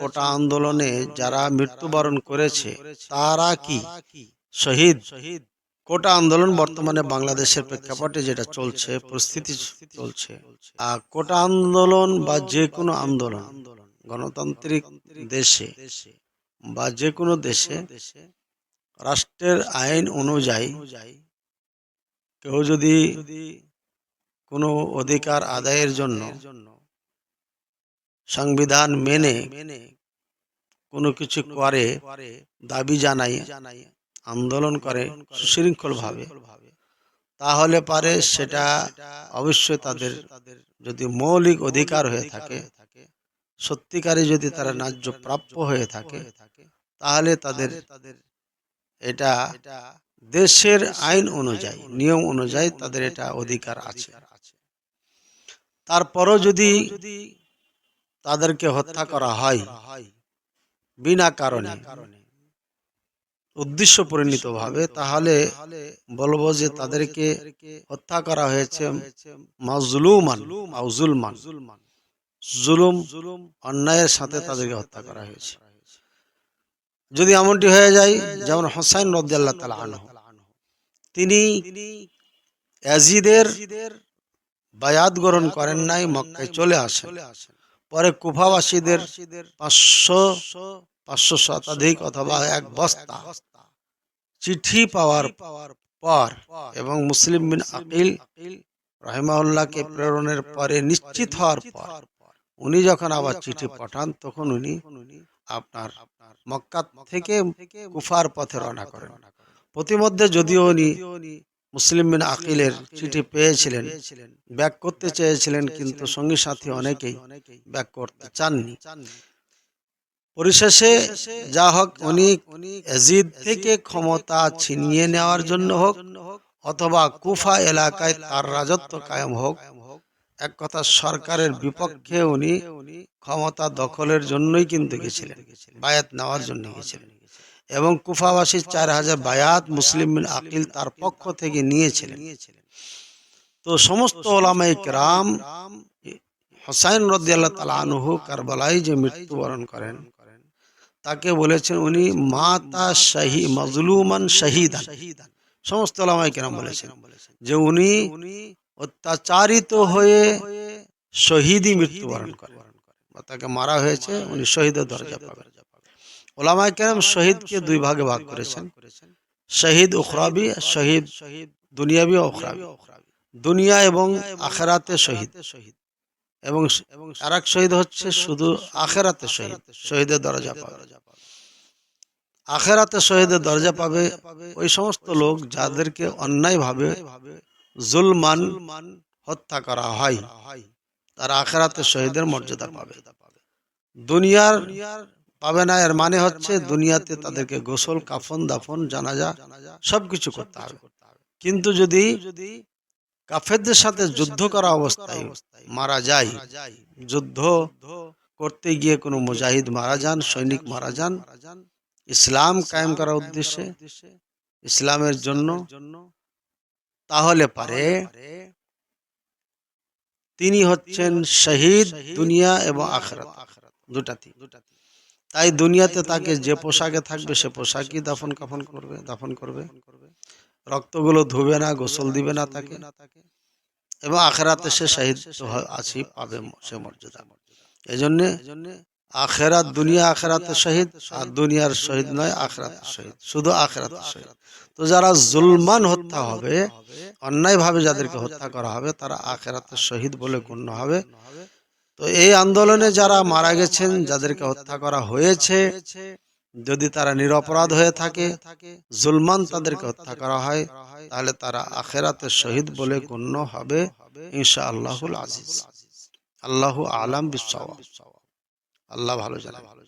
কোটা আন্দোলনে যারা মৃত্যুবরণ করেছে, তারা কি শহীদ? কোটা আন্দোলন বর্তমানে বাংলাদেশের প্রেক্ষাপটে যেটা চলছে, পরিস্থিতি চলছে? আর কোটা আন্দোলন বা যে কোনো আন্দোলন গণতান্ত্রিক দেশে বা যে কোনো দেশে রাষ্ট্রের আইন অনুযায়ী কেউ যদি কোনো অধিকার আদায়ের জন্য সংবিধান মেনে মেনে কোনো কিছু করে, দাবি জানাই আন্দোলন করে সুশৃঙ্খল ভাবে তাহলে পারে সেটা অবশ্যই তাদের যদি মৌলিক অধিকার হয়ে থাকে, সত্যিকারে যদি তারা ন্যায্য প্রাপ্য হয়ে থাকে, তাহলে তাদের এটা দেশের আইন অনুযায়ী, নিয়ম অনুযায়ী তাদের এটা অধিকার আছে। তারপরও যদি তাদেরকে হত্যা করা হয় বিনা কারণে। উদ্দেশ্য পরিণত ভাবে, তাহলে বলব যে তাদেরকে হত্যা করা হয়েছে মাজলুমান জুলুম, অন্যায়ের সাথে তাদেরকে হত্যা করা হয়েছে। যদি এমনটি হয়ে যায়, যেমন হোসাইন রদ্দাল্লাহ তালা আনহু, তিনি ইয়াজিদের বায়াত গ্রহণ করেন নাই, মক্কায় চলে আসেন। পরে কুফাবাসীদের পাঁচশো পাঁচশো শতাধিক অথবা এক বস্তা চিঠি পাওয়ার পাওয়ার পর এবং মুসলিম বিন আকিল রহিমাউল্লাহকে প্রেরণের পরে নিশ্চিত হওয়ার পর উনি যখন আবার চিঠি পাঠান তখন উনি আপনার মক্কা থেকে কুফার পথে রওনা করেন। প্রতিমধ্যে যদিও উনি মুসলিম বিন আকিলের চিঠি পেয়েছিলেন, ব্যাক করতে চেয়েছিলেন, কিন্তু সঙ্গী সাথী অনেকেই ব্যাক করতে চাননি। পরিশেষে যা হোক, উনি এজিদ থেকে ক্ষমতা ছিনিয়ে নেওয়ার জন্য হোক, অথবা কুফা এলাকায় তার রাজত্ব কায়েম হোক, এক কথা সরকারের বিপক্ষে উনি ক্ষমতা দখলের জন্যই কিন্তু গেছিলেন, বায়াত নেওয়ার জন্য গেছিলেন। এবং কুফাবাসীর চার হাজার বায়াত মুসলিম আকিল তার পক্ষ থেকে নিয়েছিলেন। তো সমস্ত ওলামাই রাম হোসাইন রদিয়াল্লাহ তালা আনহু কারবালাই যে মৃত্যুবরণ করেন, তাকে বলেছেন উনি, মাতা শাহী মজলুমান শাহিদান। সমস্ত ওলামাই কেরাম বলেছেন যে উনি অত্যাচারিত হয়ে শহীদই মৃত্যুবরণ করেন তাকে মারা হয়েছে, উনি শহীদের দরজা পাবেন। ওলামাই কেরাম শহীদকে দুই ভাগে ভাগ করেছেন। শহীদ উখরাবি, শহীদ শহীদ দুনিয়াবি উখরাবি। দুনিয়া এবং আখেরাতে শহীদ। এবং আর এক শহীদ হচ্ছে শুধু আখেরাতে শহীদ, শহীদের দরজা পাবে। আখেরাতে শহীদের দরজা পাবে ওই সমস্ত লোক যাদেরকে অন্যায়ভাবে জুলমান হত্যা করা হয়। তারা আখেরাতে শহীদের মর্যাদা পাবে। দুনিয়ার পাবে না, এর মানে হচ্ছে দুনিয়াতে তাদেরকে গোসল, কাফন, দাফন, জানাজা সবকিছু করতে হবে। কিন্তু যদি কাফেরদের সাথে যুদ্ধ করা অবস্থায় মারা যায়, যুদ্ধ করতে গিয়ে কোনো মুজাহিদ মারা যান, সৈনিক মারা যান, ইসলাম কায়েম করার উদ্দেশ্যে, ইসলামের জন্য, তাহলে পারে তিনি হচ্ছেন শহীদ দুনিয়া এবং আখরাত আখরাত দুটাতে তাই দুনিয়াতে তাকে যে পোশাকে থাকবে সে পোশাকই দাফন কাফন করবে, দাফন করবে। রক্তগুলো ধুবে না, গোসল দিবে না তাকে। এবং আখেরাতে সে শহীদ আছি, পাবে সে মর্যাদা। এই জন্যে আখেরাত দুনিয়া আখেরাতে শহীদ, আর দুনিয়ার শহীদ নয়, আখেরাত শহীদ। শুধু আখেরাত শহীদ। তো যারা জুলমান হত্যা হবে, অন্যায়ভাবে যাদেরকে হত্যা করা হবে, তারা আখেরাতে শহীদ বলে গণ্য হবে। তো এই আন্দোলনে যারা মারা গেছেন, যাদেরকে হত্যা করা হয়েছে, যদি তারা নিরপরাধ হয়ে থাকে, জুলমান তাদেরকে হত্যা করা হয়, তাহলে তারা আখেরাতে শহীদ বলে গণ্য হবে ইনশা আল্লাহুল আজিজ। আল্লাহ আলম বিশ্বাস আল্লাহ ভালো জানা ভালো